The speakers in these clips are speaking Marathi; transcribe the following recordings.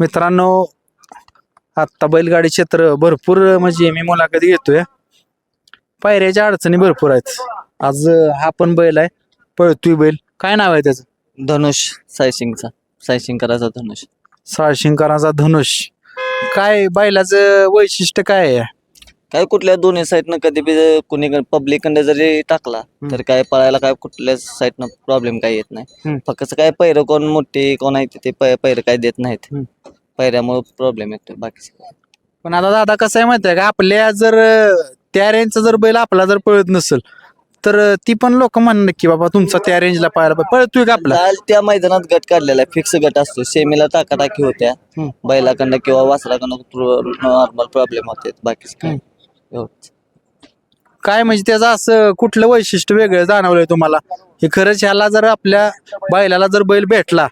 मित्रांनो आत्ता बैलगाडी क्षेत्र भरपूर म्हणजे मी मुलाखत घेतोय. पायऱ्याच्या अडचणी भरपूर आहेत. आज हा पण बैल आहे पळतोय बैल. काय नाव आहे त्याचं? धनुष सायसिंगचा सायसिंग करायचा धनुष. साळशिंकराचा धनुष. काय बैलाचं वैशिष्ट्य काय आहे? काय कुठल्या दोन्ही साईडनं कधी बी कुणी पब्लिक जरी टाकला तर काय पळायला काय कुठल्याच साईडनं प्रॉब्लेम काय येत नाही. फक्त काय पैर कोण मोठी कोण आहे ते पैर काय देत नाहीत. पैऱ्यामुळे प्रॉब्लेम येतो बाकी पण आता दादा कसं आहे माहिती आहे का आपल्या जर त्या रेंजचा जर बैल आपला जर पळत नसेल तर ती पण लोक म्हणणार की बाबा तुमचा त्या रेंजला पाहायला पाहिजे. पळतोय का आपला? त्या मैदानात गट काढलेला आहे फिक्स गट असतो सेमीला टाकाटाकी होत्या. बैलाकडनं किंवा वासराकडनं नॉर्मल प्रॉब्लेम होते. बाकीच काय हम्म. काय म्हणजे त्याचं असं कुठलं वैशिष्ट्य वेगळं जाणवलंय तुम्हाला? हे खरंच ह्याला जर आपल्या बैलाला जर बैल भेटला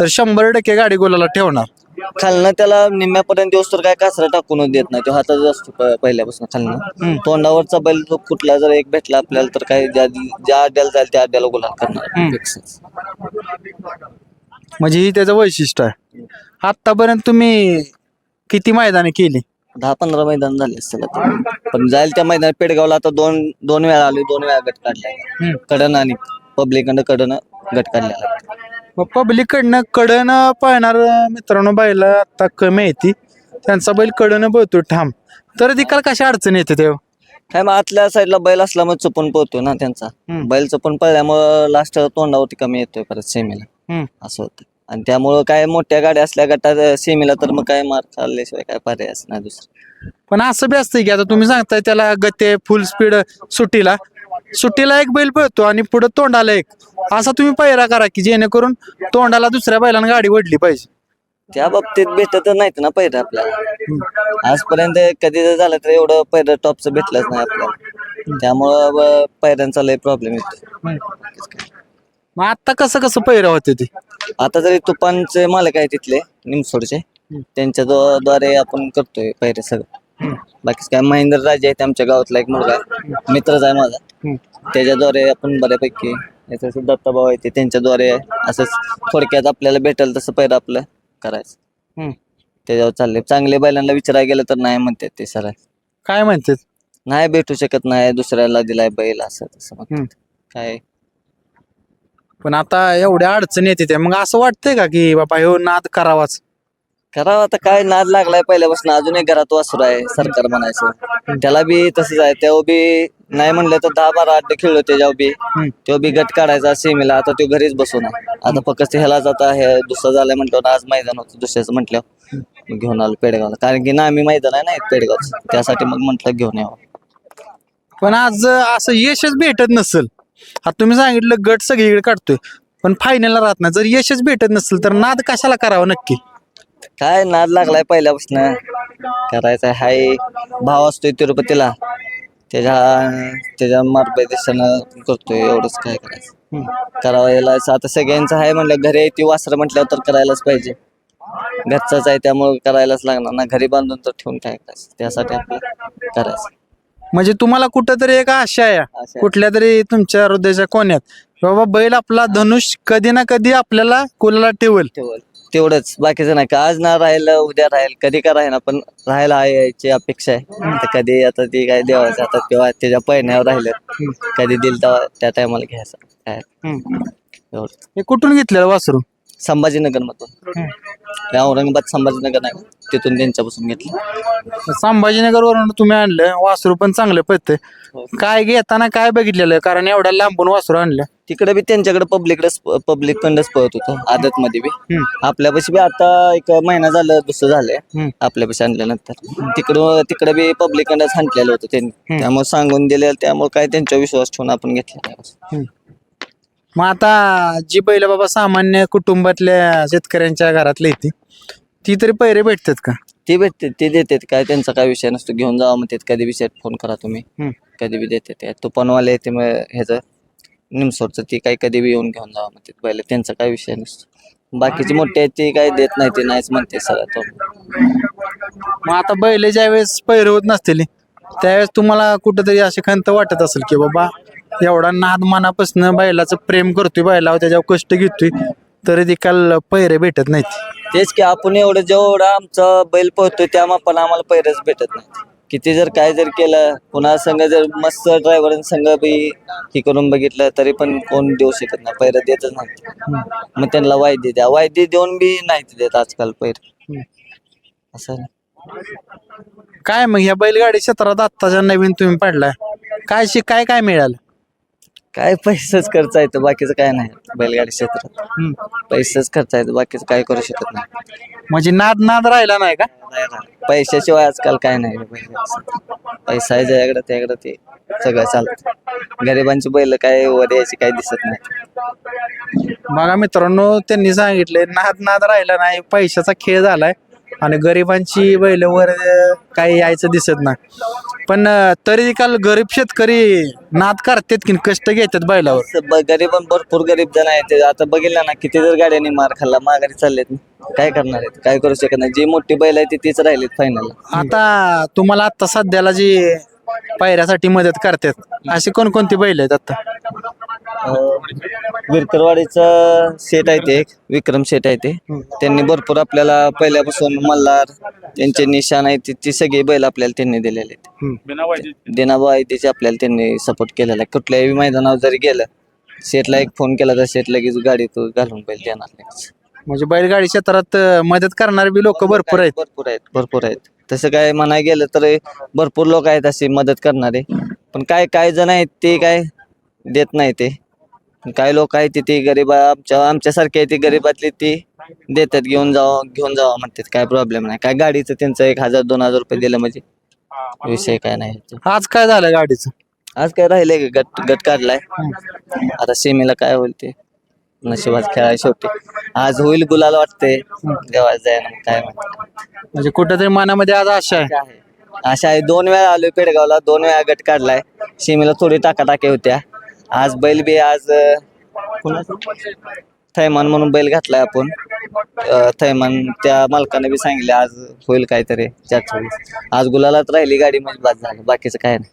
तर शंभर टक्के गाडी गोलाला ठेवणार. खालनं त्याला निम्म्यापर्यंत दिवस तर काय कासरा टाकून देत नाही. तो हातात असतो प- पहिल्यापासून खालनं. तोंडावरचा बैल तो कुठला जर एक भेटला आपल्याला तर काय ज्या ज्या अड्ड्याला जाईल त्या अड्ड्याला गुलाल करणार. म्हणजे ही त्याचं वैशिष्ट्य आहे. आतापर्यंत तुम्ही किती मैदाने केली? दहा पंधरा मैदान झाले असतील आता. पण जाईल त्या मैदानात पेडगावला आता दोन दोन वेळा आले दोन वेळा गट काढलाय. कडन आणि पब्लिक कडनं गट काढलेला मग पब्लिक कडनं कडनं पळणार मित्रांनो बैला आता कमी येते त्यांचा बैल कडनं पळतो ठाम. तर तिकाल कशा अडचणी येते तेव्हा काय मग आतल्या साईडला बैल असल्यामुळे चुपून पळतोय ना त्यांचा. हम्म. बैल चुपून पळल्यामुळं लास्ट तोंडावरती कमी येतोय परत सेमीला. हम्म. असं होतं. आणि त्यामुळं काय मोठ्या गाड्या असल्या गटात सेमीला तर मग काय मार खाल्ल्याशिवाय काय पर्याय नाही दुसरं. पण असं बी असतंय की आता तुम्ही सांगताय त्याला गते फुल स्पीड सुट्टीला. सुट्टीला एक बैल पळतो आणि पुढे तोंडाला एक. असा तुम्ही पहिरा करा की जेणेकरून तोंडाला दुसऱ्या बैलानं गाडी वडली पाहिजे. त्या बाबतीत भेटत नाहीत ना पहिलं आपल्याला. आजपर्यंत कधी जर झालं तर एवढं पहिलं टॉपचं भेटलंच नाही आपल्याला. त्यामुळं ब- पहिल्यांचा लय प्रॉब्लेम येतो मग आता कसं कसं पहिरा होते ते? आता जरी तुपांचे मालक आहे तिथले निमसोडचे. त्यांच्या द्वा- द्वारे आपण करतोय पहिरे सगळं. बाकी काय महेंद्र राजे आहेत आमच्या गावातला एक मुलगा आहे. मित्रच आहे माझा. त्याच्याद्वारे आपण बऱ्यापैकी याचं दत्ताभाऊ आहे ते त्यांच्याद्वारे असंच थोडक्यात आपल्याला भेटेल तसं पहिलं आपलं करायचं. हम्म. त्याच्यावर चालले चांगले बैलांना विचारायला गेलं तर नाही म्हणतात ते सर. काय म्हणते नाही भेटू शकत नाही दुसऱ्याला दिलाय बैल असं तसं म्हणतात. हम्म. काय? पण आता एवढ्या अडचणी येते ते मग असं वाटतंय का की बाबा ह्यो नाद करावाच? करावं आता काय नाद लागलाय पहिल्यापासून. अजून एक घरात वासरू आहे सरकार म्हणायचं. त्याला बी तसंच आहे. तेव्हा बी नाही म्हणलं तर दहा बारा अड्डे खेळलो त्याच्यावर बी. तेव्हा बी गट काढायचा सेमीला आता तो घरीच बसून आहे. आता फक्त ह्याला जाता हे दुसरं झालंय म्हटलं आज मैदान होतं दुसऱ्याचं म्हटलं घेऊन आलो पेडगावला. कारण की ना आम्ही मैदान आहे ना पेडगावचं. त्यासाठी मग म्हटलं घेऊन यावं. पण आज असं यशच भेटत नसेल. आता तुम्ही सांगितलं गट सगळीकडे काढतोय. पण फायनलला राहत नाही. जर यशच भेटत नसेल तर नाद कशाला करावा नक्की? काय नाद लागलाय पहिल्यापासून? करायचं हाय. भाव असतोय तिरुपतीला. त्याच्या त्याच्या मार्गदर्शनानं करतोय एवढंच काय करायचं. करावं याला आता सगळ्यांचं आहे म्हणलं घरी आहे ती वासरं म्हटल्यावर तर करायलाच पाहिजे. घरचाच आहे त्यामुळे करायलाच लागणार ना घरी बांधून तर ठेवून काय करायचं? त्यासाठी आपलं करायचं. म्हणजे तुम्हाला कुठंतरी एक आशा आहे. कुठल्या तरी तुमच्या हृदयाच्या कोण्यात. बाबा बैल आपला धनुष कधी ना कधी आपल्याला कुलाला ठेवल. ठेवल. तेवढंच. बाकीचं नाही. का आज ना राहिलं उद्या राहील. कधी का राहीना पण राहायला आहे याची अपेक्षा आहे. आता कधी आता ती काय देवाच्या हातात किंवा त्याच्या पहिण्यावर राहिलं. कधी दिल तेव्हा त्या टायमाला घ्यायचं. काय? हे कुठून घेतलेलं वासरू? संभाजीनगर मधून त्या औरंगाबाद संभाजीनगर नाही? तिथून त्यांच्यापासून घेतलं. संभाजीनगर वरून तुम्ही आणलं वासरू पण चांगलं पळतंय. काय घेताना काय बघितलेलं? कारण एवढ्या लांबून वासरू आणलं तिकडे बी त्यांच्याकडे पब्लिकडे पब्लिक कडच पळत होतं आदत मध्ये बी. आपल्यापाशी बी आता एक महिना झालं दुसरं झालंय. आपल्यापाशी आणल्यानंतर. तिकडं तिकडे बी पब्लिक कडच हाणलेलं होतं त्यांनी. त्यामुळे सांगून दिले त्यामुळे काय त्यांचा विश्वास ठेवून आपण घेतला मग आता जी बैल बाबा सामान्य कुटुंबातल्या शेतकऱ्यांच्या घरातली येते ती तरी पैरे भेटतात का? ते भेटते ते देतात. काय त्यांचा काय विषय नसतो. घेऊन जावा म्हणतात. कधी सेट फोन करा तुम्ही. हम्म. कधी बी देते ते तुपनवाले येते मग ह्याचं निमसोडचं ती काय कधी बी येऊन घेऊन जावा म्हणतात. पहिले त्यांचा काय विषय नसतो. बाकीची मोठी आहेत ती काय देत नाही ते नाहीच म्हणते सर तो. मग आता बैल ज्यावेळेस पैरे होत नसतील त्यावेळेस तुम्हाला कुठंतरी अशी खंत वाटत असेल की बाबा एवढा नाद मनापासून बैलाचं प्रेम करतोय बैलावर त्याच्यावर कष्ट घेतोय तरी देखील पैरे भेटत नाहीत. तेच की आपण एवढं जेवढं आमचा बैल पोहतोय त्या मापाला आम्हाला पैरच भेटत नाही किती जर काय जर केलं पुन्हा संघ जर मस्त ड्रायव्हर संघ बी हे करून बघितलं तरी पण कोण देऊ शकत नाही पैर देतच नाही मग त्यांना वायदे द्या वायदे देऊन बी नाही देत आजकाल पैर. असं आहे. काय मग ह्या बैलगाडी क्षेत्रात आत्ताच्या नवीन तुम्ही पडलाय. काय शिक काय काय मिळालं? काय पैसाच खर्च येतो बाकीचं काय नाही. बैलगाडी क्षेत्रात. पैसाच खर्च येतो बाकीचं काय करू शकत नाही. म्हणजे नाद नाद राहिला नाही का? पैशाशिवाय आजकाल काय नाही. बैलगाडी क्षेत्रात. पैसा आहे ज्याकडे त्याकडे ते सगळं चालतं. गरिबांची बैल काय वर यायची काय दिसत नाही. बघा मित्रांनो त्यांनी सांगितले नाद नाद राहिला नाही. पैशाचा खेळ झालाय. आणि गरिबांची बैल वर अं, काही यायचं दिसत नाही. पण तरी काल गरीब शेतकरी नाद करतात की कष्ट घेतात बैलावर. ब- गरीब पण भरपूर गरीब जण आहेत. ते आता बघितलं ना किती जर गाड्यांनी मार खाल्ला माघारी चाललेत. ना. काय करणार आहेत? काय करू शकत नाही. जी मोठी बैल आहे ती तीच राहिलीत फायनल आता तुम्हाला आता सध्याला जी पायऱ्यासाठी मदत करतात अशी कोणकोणती बैल आहेत आता? विरकरवाडीचं शेट आहे ते एक विक्रम शेट आहे ते. त्यांनी भरपूर आपल्याला पहिल्यापासून मल्हार त्यांचे निशाण आहे ती सगळी बैल आपल्याला त्यांनी दिलेले आहेत. दिनाबा आहे त्याचे आपल्याला त्यांनी सपोर्ट केलेला आहे. कुठल्याही मैदानावर जरी गेलं शेटला एक फोन केला तर शेट लगेच गाडी तो घालून बैल देणार लगेच. म्हणजे बैलगाडी क्षेत्रात मदत करणारे बी लोक भरपूर आहेत. भरपूर आहेत भरपूर आहेत. तसं काय म्हणाय गेलं तर भरपूर लोक आहेत अशी मदत करणारे. पण काय काय जण आहेत ते काय देत नाही ते. काय लोक आहेत ते- गरीब आमच्या आमच्यासारखे आहे ते गरीबातली ती देतात घेऊन जावा घेऊन जावा म्हणतात. काय प्रॉब्लेम नाही. काय गाडीचं त्यांचं एक हजार दोन हजार रुपये दिलं म्हणजे विषय काय नाही. आज काय झालं गाडीचं? आज काय राहिले गट गट काढलाय. आता सेमीला काय होईल ते? नशिबात खेळाय शेवटी. आज होईल गुलाल वाटते देवाच जाय काय म्हणते म्हणजे कुठेतरी मनामध्ये आज आशा आहे. आहे अशा आहे. दोन वेळा आलोय पेडगावला दोन वेळा गट काढलाय. सीमेला थोडी टाकाटाकी होत्या. आज बैल बी आज थैमान म्हणून बैल घातलाय आपण. थैमान त्या मालकाने बी सांगितले आज होईल काहीतरी त्याच वेळेस. आज गुलालात राहिली गाडी म्हणजे बाद झालं. बाकीचं काय नाही.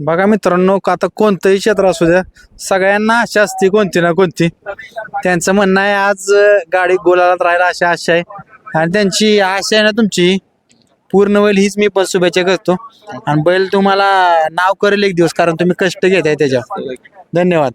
बघा मित्रांनो का आता कोणतंही क्षेत्र असू द्या सगळ्यांना आशा असते कोणती ना कोणती. त्यांचं म्हणणं आहे आज अं, गाडी गोलाला राहायला अशा आशा आहे. आणि त्यांची आशा आहे ना तुमची पूर्ण होईल हीच मी पण शुभेच्छा करतो. आणि बैल तुम्हाला नाव करेल एक दिवस कारण तुम्ही कष्ट घेताय त्याच्यावर. धन्यवाद.